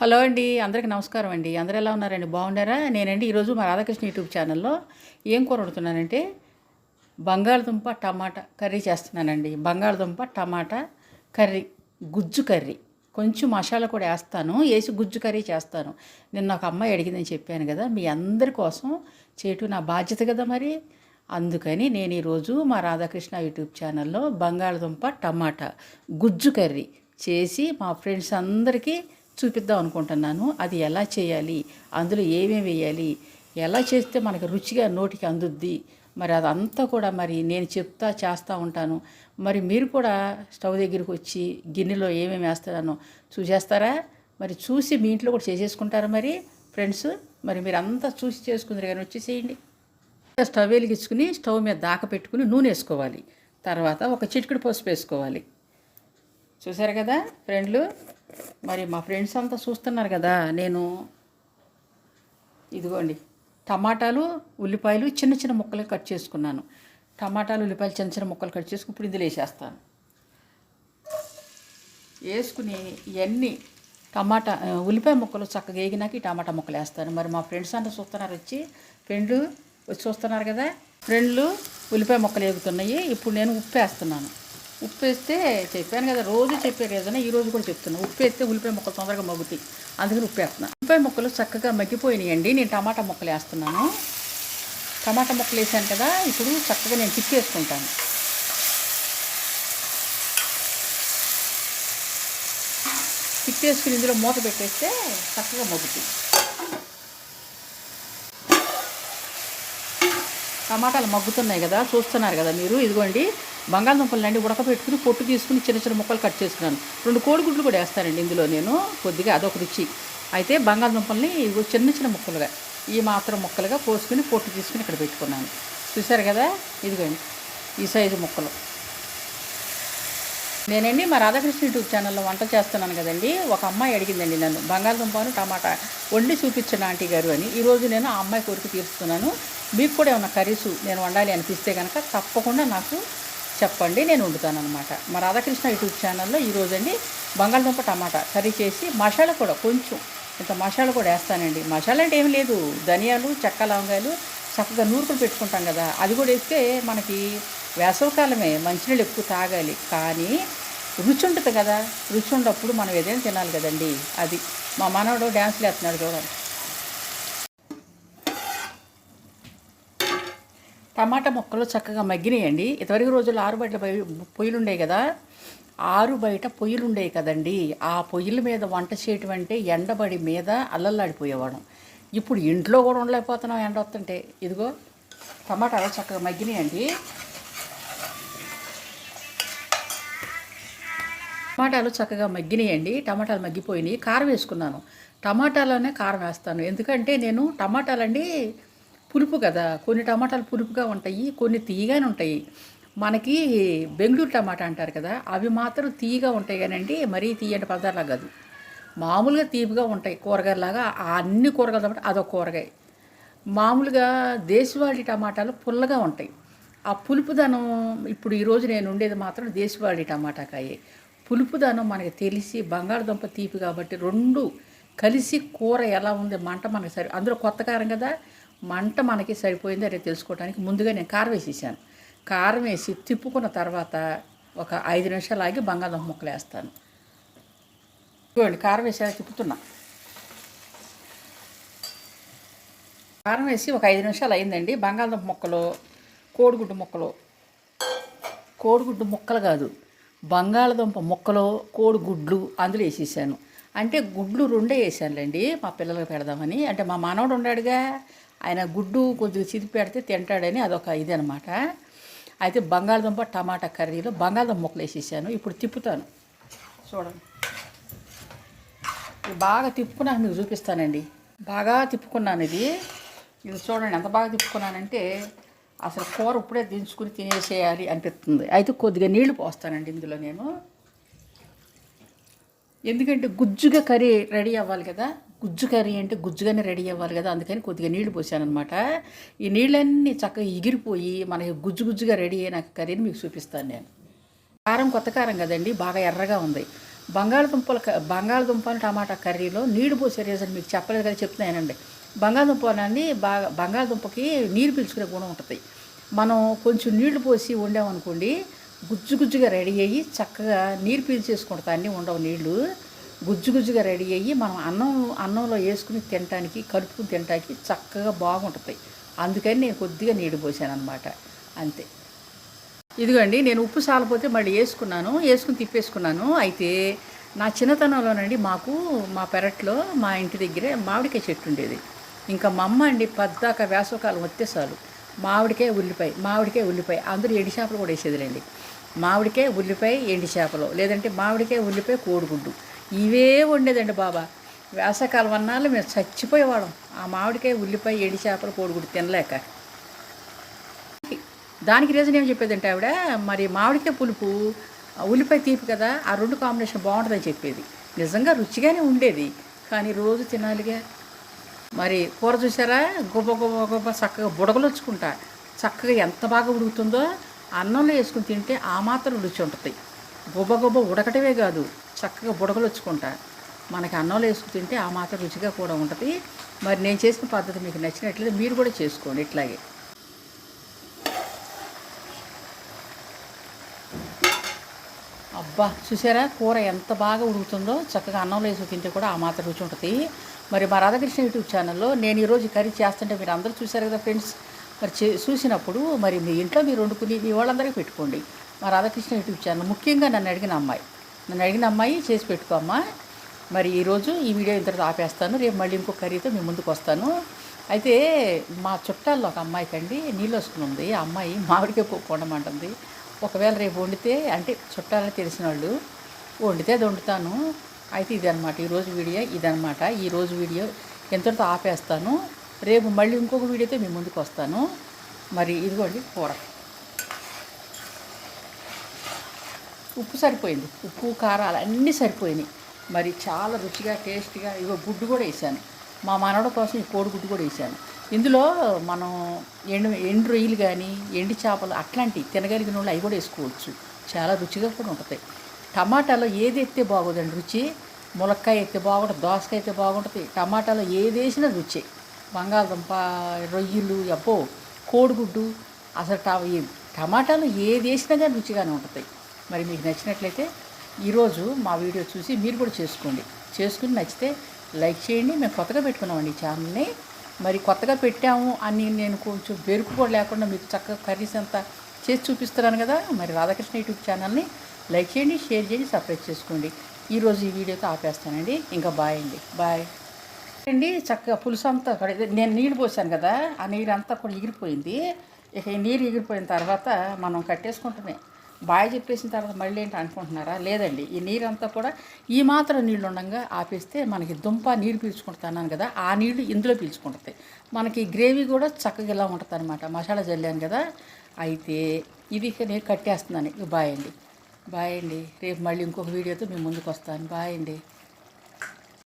Hello అండి అందరికీ నమస్కారం అండి. అందరు ఎలా ఉన్నారండి? బాగున్నారా? నేనండి ఈరోజు మా రాధాకృష్ణ యూట్యూబ్ ఛానల్లో ఏం కూర వండుతున్నానంటే బంగాళదుంప టమాటా కర్రీ చేస్తున్నానండి. బంగాళదుంప టమాటా కర్రీ గుజ్జు కర్రీ. కొంచెం మసాలా కూడా వేస్తాను. వేసి గుజ్జు కర్రీ చేస్తాను. నిన్న ఒక అమ్మాయి అడిగిందని చెప్పాను కదా మీ అందరి కోసం చేయటం నా బాధ్యత కదా మరి? అందుకని నేను ఈరోజు మా రాధాకృష్ణ యూట్యూబ్ ఛానల్లో బంగాళదుంప టమాటా గుజ్జు కర్రీ చేసి మా ఫ్రెండ్స్ అందరికీ చూపిద్దాం అనుకుంటున్నాను. అది ఎలా చేయాలి? అందులో ఏమేమి వేయాలి? ఎలా చేస్తే మనకి రుచిగా నోటికి అందుద్ది? మరి అదంతా కూడా మరి నేను చెప్తా చేస్తూ ఉంటాను. మరి మీరు కూడా స్టవ్ దగ్గరికి వచ్చి గిన్నెలో ఏమేమి వేస్తానో చూసేస్తారా? మరి చూసి మీ ఇంట్లో కూడా చేసేసుకుంటారా మరి? ఫ్రెండ్స్ మరి మీరు అంతా చూసి చేసుకుందరు కానీ వచ్చేసేయండి. స్టవ్ వెలిగించుకుని స్టవ్ మీద దాక పెట్టుకుని నూనె వేసుకోవాలి. తర్వాత ఒక చిటికెడు పసుపు వేసుకోవాలి. చూసారు కదా ఫ్రెండ్లు? మరి మా ఫ్రెండ్స్ అంతా చూస్తున్నారు కదా నేను ఇదిగోండి టమాటాలు ఉల్లిపాయలు చిన్న చిన్న ముక్కలు కట్ చేసుకున్నాను. టమాటాలు ఉల్లిపాయలు చిన్న చిన్న ముక్కలు కట్ చేసుకుని ఇప్పుడు ఇందులో వేసేస్తాను. వేసుకుని ఇవన్నీ టమాటా ఉల్లిపాయ ముక్కలు చక్కగా వేగినాక ఈ టమాటా ముక్కలు వేస్తాను. మరి మా ఫ్రెండ్స్ అంతా చూస్తున్నారు వచ్చి ఫ్రెండ్లు వచ్చి చూస్తున్నారు కదా ఫ్రెండ్లు ఉల్లిపాయ ముక్కలు వేగుతున్నాయి. ఇప్పుడు నేను ఉప్పు వేస్తున్నాను. ఉప్పు వేస్తే చెప్పాను కదా రోజు చెప్పారు కదా ఈ రోజు కూడా చెప్తున్నాను ఉప్పు వేస్తే ఉల్లిపాయ ముక్కలు తొందరగా మగ్గుతాయి. అందుకని ఉప్పు వేస్తున్నాను ఉల్లిపాయ ముక్కలు చక్కగా మగ్గిపోయినాయండి. నేను టమాటా ముక్కలు వేస్తున్నాను. టమాటా ముక్కలు వేసాను కదా ఇప్పుడు చక్కగా నేను తిప్పేసుకుంటాను. తిప్పేసుకుని ఇందులో మూత పెట్టేస్తే చక్కగా మగ్గుతుంది టమాటాలు మగ్గుతున్నాయి కదా చూస్తున్నారు కదా మీరు. ఇదిగోండి బంగాళదుంపలు అండి ఉడకబెట్టుకుని పొట్టు తీసుకుని చిన్న చిన్న ముక్కలు కట్ చేసుకున్నాను. రెండు కోడిగుడ్లు కూడా వేస్తానండి ఇందులో నేను కొద్దిగా అదొక రుచి. అయితే బంగాళదుంపల్ని చిన్న చిన్న ముక్కలుగా ఈ మాత్రం ముక్కలుగా పోసుకుని పొట్టు తీసుకుని ఇక్కడ పెట్టుకున్నాను. చూసారు కదా? ఇదిగోండి ఈ సైజు ముక్కలు. నేనండి మా రాధాకృష్ణ యూట్యూబ్ ఛానల్లో వంట చేస్తున్నాను కదండి. ఒక అమ్మాయి అడిగిందండి నన్ను బంగాళదుంపను టమాటా వండి చూపించిన ఆంటీ గారు అని. ఈరోజు నేను ఆ అమ్మాయి కోరిక తీరుస్తున్నాను. మీకు కూడా ఏమన్నా కర్రీస్ నేను వండాలి అనిపిస్తే కనుక తప్పకుండా నాకు చెప్పండి నేను వండుతాను అనమాట మా రాధాకృష్ణ యూట్యూబ్ ఛానల్లో ఈరోజు అండి బంగాళదుంప టమాటా కర్రీ చేసి మసాలా కూడా కొంచెం ఇంత మసాలా కూడా వేస్తానండి. మసాలా అంటే ఏం లేదు ధనియాలు చెక్క లవంగాయలు చక్కగా నూరుకులు పెట్టుకుంటాం కదా అది కూడా వేస్తే మనకి వేసవకాలమే మంచినీళ్ళు ఎక్కువ తాగాలి. కానీ రుచి ఉంటుంది కదా రుచి ఉన్నప్పుడు మనం ఏదైనా తినాలి కదండి అది. మా మనవడు డ్యాన్స్లు వేస్తున్నాడు చూడండి. టమాటా ముక్కలు చక్కగా మగ్గినాయండి. ఇదివరకు రోజుల్లో ఆరు బయట పొయ్యిలు కదా. ఆరు బయట పొయ్యిలుండేవి కదండి. ఆ పొయ్యిల మీద వంట చేయటం అంటే ఎండబడి మీద అల్లల్లాడిపోయేవాడు ఇప్పుడు ఇంట్లో కూడా ఉండలేకపోతున్నాం ఎండ వస్తుంటే. ఇదిగో టమాటాలు చక్కగా మగ్గినాయండి. టమాటాలు చక్కగా మగ్గినాయండి. టమాటాలు మగ్గిపోయినాయి. కారం వేసుకున్నాను. టమాటాలోనే కారం వేస్తాను. ఎందుకంటే నేను టమాటాలండి పులుపు కదా. కొన్ని టమాటాలు పులుపుగా ఉంటాయి కొన్ని తీయగానే ఉంటాయి. మనకి బెంగళూరు టమాటా అంటారు కదా అవి మాత్రం తీయగా ఉంటాయి కానండి మరీ తీయని పదార్థాలు కాదు. మామూలుగా తీపిగా ఉంటాయి కూరగాయలాగా ఆ అన్ని కూరగాయలు కాబట్టి అదొక కూరగాయ. మామూలుగా దేశవాళీ టమాటాలు పుల్లగా ఉంటాయి. ఆ పులుపుదనం ఇప్పుడు ఈరోజు నేను ఉండేది మాత్రం దేశవాళీ టమాటాకాయే పులుపుదనం మనకి తెలిసి బంగాళదుంప తీపి కాబట్టి రెండు కలిసి కూర ఎలా ఉంది మంట మనకి సరి అందులో కొత్త కారం కదా మంట మనకి సరిపోయింది అదే తెలుసుకోవడానికి ముందుగా నేను కారం వేసేసాను. కారం వేసి తిప్పుకున్న తర్వాత ఒక ఐదు నిమిషాలు ఆగి బంగాళదుంప ముక్కలు వేస్తాను. చూడండి కారం వేసేలా తిప్పుతున్నా. కారం వేసి ఒక ఐదు నిమిషాలు అయిందండి. బంగాళదుంప ముక్కలు కోడిగుడ్డు ముక్కలు. కోడిగుడ్డు ముక్కలు కాదు బంగాళదుంప ముక్కలు కోడిగుడ్లు అందులో వేసేసాను. అంటే గుడ్లు రెండే వేసానులేండి మా పిల్లలకు పెడదామని. అంటే మా మనవడు ఉన్నాడుగా ఆయన గుడ్డు కొద్దిగా చిదిపి పెడితే తింటాడని అదొక ఇది అనమాట అయితే బంగాళదుంప టమాటా కర్రీలో బంగాళదుంప ముక్కలు వేసేసాను. ఇప్పుడు తిప్పుతాను. చూడండి. ఇది బాగా తిప్పుకున్నాక మీకు చూపిస్తానండి. బాగా తిప్పుకున్నాను ఇది. ఇది చూడండి ఎంత బాగా తిప్పుకున్నానంటే అసలు కూర ఇప్పుడే దించుకుని తినేసేయాలి అనిపిస్తుంది. అయితే కొద్దిగా నీళ్ళు పోస్తానండి ఇందులో నేను. ఎందుకంటే గుజ్జుగా కర్రీ రెడీ అవ్వాలి కదా. గుజ్జు కర్రీ అంటే గుజ్జుగానే రెడీ అవ్వాలి కదా అందుకని కొద్దిగా నీళ్ళు పోసానమాట ఈ నీళ్ళన్నీ చక్కగా ఎగిరిపోయి మనకి గుజ్జు గుజ్జుగా రెడీ అయిన కర్రీని మీకు చూపిస్తాను నేను. కారం కొత్త కారం కదండి బాగా ఎర్రగా ఉంది. బంగాళదుంపల క- టమాటా కర్రీలో నీళ్ళు పోసే రీజన్ మీకు చెప్పలేదు కదా చెప్తున్నానండి బంగాళదుంపలన్నీ బాగా బంగాళదుంపకి నీరు పీల్చుకునే గుణం ఉంటుంది. మనం కొంచెం నీళ్ళు పోసి వండామనుకోండి గుజ్జు గుజ్జుగా రెడీ అయ్యి చక్కగా నీరు పీల్చేసుకుంటా అన్నీ ఉండవు నీళ్ళు. గుజ్జు గుజ్జుగా రెడీ అయ్యి మనం అన్నం అన్నంలో వేసుకుని తినటానికి కలుపుకుని తినటానికి చక్కగా బాగుంటుంది. అందుకని నేను కొద్దిగా నీళ్ళు పోసాను అనమాట అంతే. ఇదిగోండి నేను ఉప్పు సాలపోతే మళ్ళీ వేసుకున్నాను. వేసుకుని తిప్పేసుకున్నాను. అయితే నా చిన్నతనంలోనండి మాకు మా పెరట్లో మా ఇంటి దగ్గరే మామిడికాయ చెట్టు ఉండేది. ఇంకా మా అమ్మ అండి పద్దాక వేసవకాలం వస్తే చాలు. మామిడికాయ ఉల్లిపాయ మామిడికాయ ఉల్లిపాయ అందరూ ఎండి చేపలు కూడా వేసేదిలేండి. మామిడికాయ ఉల్లిపాయ ఎండి చేపలు. లేదంటే మామిడికాయ ఉల్లిపాయ కోడిగుడ్డు. ఇవే వండేదండి బాబా. వేసవకాలం అన్నాళ్ళు మేము చచ్చిపోయేవాళ్ళం. ఆ మామిడికాయ ఉల్లిపాయ ఎడి చేపలు కోడిగుడ్డు తినలేక. దానికి రీజన్ ఏం చెప్పేదంటే ఆవిడ మరి మామిడికాయ పులుపు ఆ ఉల్లిపాయ తీపి కదా ఆ రెండు కాంబినేషన్ బాగుంటుందని చెప్పేది. నిజంగా రుచిగానే ఉండేది. కానీ రోజు తినాలిగా. మరి కూర చూసారా? గుబ్బ గుబ్బ గొప్ప చక్కగా బుడగలొచ్చుకుంటా. చక్కగా ఎంత బాగా ఉడుకుతుందో అన్నంలో వేసుకుని తింటే ఆ మాత్రం రుచి ఉంటుంది. గుబ్బ గుబ్బ ఉడకటమే కాదు. చక్కగా బుడగలొచ్చుకుంటా. మనకి అన్నంలో వేసుకుని తింటే ఆ మాత్రం రుచిగా కూడా ఉంటుంది. మరి నేను చేసిన పద్ధతి మీకు నచ్చినట్లయితే మీరు కూడా చేసుకోండి ఇట్లాగే. అబ్బా చూసారా? కూర ఎంత బాగా ఉడుకుతుందో. చక్కగా అన్నంలో వేసి తింటే కూడా ఆ మాత్రం రుచి ఉంటుంది. మరి మా రాధాకృష్ణ యూట్యూబ్ ఛానల్లో నేను ఈరోజు కర్రీ చేస్తుంటే మీరు అందరూ చూశారు కదా ఫ్రెండ్స్? మరి చూసినప్పుడు మరి మీ ఇంట్లో మీరు వండుకుని మీ వాళ్ళందరికీ పెట్టుకోండి. మా రాధాకృష్ణ యూట్యూబ్ ఛానల్ ముఖ్యంగా నన్ను అడిగిన అమ్మాయి. నన్ను అడిగిన అమ్మాయి చేసి పెట్టుకోమ్మా మరి ఈరోజు ఈ వీడియో ఇంతటితో ఆపేస్తాను రేపు మళ్ళీ ఇంకో కర్రీతో మీ ముందుకు వస్తాను. అయితే మా చుట్టాల్లో ఒక అమ్మాయికి అండి నీళ్ళు వస్తుంది ఉంది. ఆ అమ్మాయి మామిడికే పప్పు వండమంటుంది. ఒకవేళ రేపు వండితే అంటే చుట్టాలని తెలిసిన వాళ్ళు వండితే అది వండుతాను. అయితే ఇదనమాట ఈరోజు వీడియో ఇదనమాట ఈరోజు వీడియో ఎంతటితో ఆపేస్తాను. రేపు మళ్ళీ ఇంకొక వీడియోతో మీ ముందుకు వస్తాను. మరి ఇదిగోండి కూర. ఉప్పు సరిపోయింది. ఉప్పు కారాలు అన్నీ సరిపోయినాయి. మరి చాలా రుచిగా టేస్ట్గా ఇగో గుడ్డు కూడా వేసాను. మా మనవడ కోసం ఈ కోడిగుడ్డు కూడా వేసాను. ఇందులో మనం ఎండు ఎండు రొయ్యలు కానీ ఎండి చేపలు అట్లాంటివి తినగలిగిన వాళ్ళు అవి కూడా వేసుకోవచ్చు. చాలా రుచిగా కూడా ఉంటాయి. టమాటాలో ఏది ఎత్తే బాగోదండి రుచి? ములక్కాయ ఎత్తే బాగుంటుంది దోసకాయ అయితే బాగుంటుంది. టమాటాలో ఏది వేసినా రుచి. బంగాళదుంప రొయ్యలు అబ్బో కోడిగుడ్డు అసలు ట టమాటాలు ఏది వేసినా కానీ రుచిగానే ఉంటుంది మరి మీకు నచ్చినట్లయితే ఈరోజు మా వీడియో చూసి మీరు కూడా చేసుకోండి. చేసుకుని నచ్చితే లైక్ చేయండి. మేము కొత్తగా పెట్టుకున్నామండి ఈ ఛానల్ని. మరి కొత్తగా పెట్టాము అని నేను కొంచెం బెరుకు కూడా లేకుండా మీకు చక్కగా కర్రీస్ అంతా చేసి చూపిస్తున్నాను కదా మరి రాధాకృష్ణ యూట్యూబ్ ఛానల్ని లైక్ చేయండి షేర్ చేయండి సబ్స్క్రైబ్ చేసుకోండి. ఈరోజు ఈ వీడియోతో ఆపేస్తానండి. ఇంకా బాయ్ అండి. బాయ్. అండి చక్కగా పులుసు అంతా నేను నీళ్ళు పోసాను కదా ఆ నీరు అంతా కూడా ఎగిరిపోయింది. ఇక ఈ నీరు ఎగిరిపోయిన తర్వాత మనం కట్టేసుకుంటున్నాయి బాయ్ చెప్పేసిన తర్వాత మళ్ళీ ఏంటి అనుకుంటున్నారా? లేదండి. ఈ నీరంతా కూడా ఈ మాత్రం నీళ్ళు ఉండగా ఆపేస్తే మనకి దుంప నీరు పీల్చుకుంటున్నాను కదా ఆ నీళ్ళు ఇందులో పీల్చుకుంటుంది. మనకి గ్రేవీ కూడా చక్కగా ఇలా ఉంటుంది అనమాట మసాలా చల్లాను కదా. అయితే ఇది ఇక నేను కట్టేస్తున్నాను. బాయ్ అండి. బాయ్ అండి. రేపు మళ్ళీ ఇంకొక వీడియోతో మేము ముందుకు వస్తాను. బాయ్ అండి.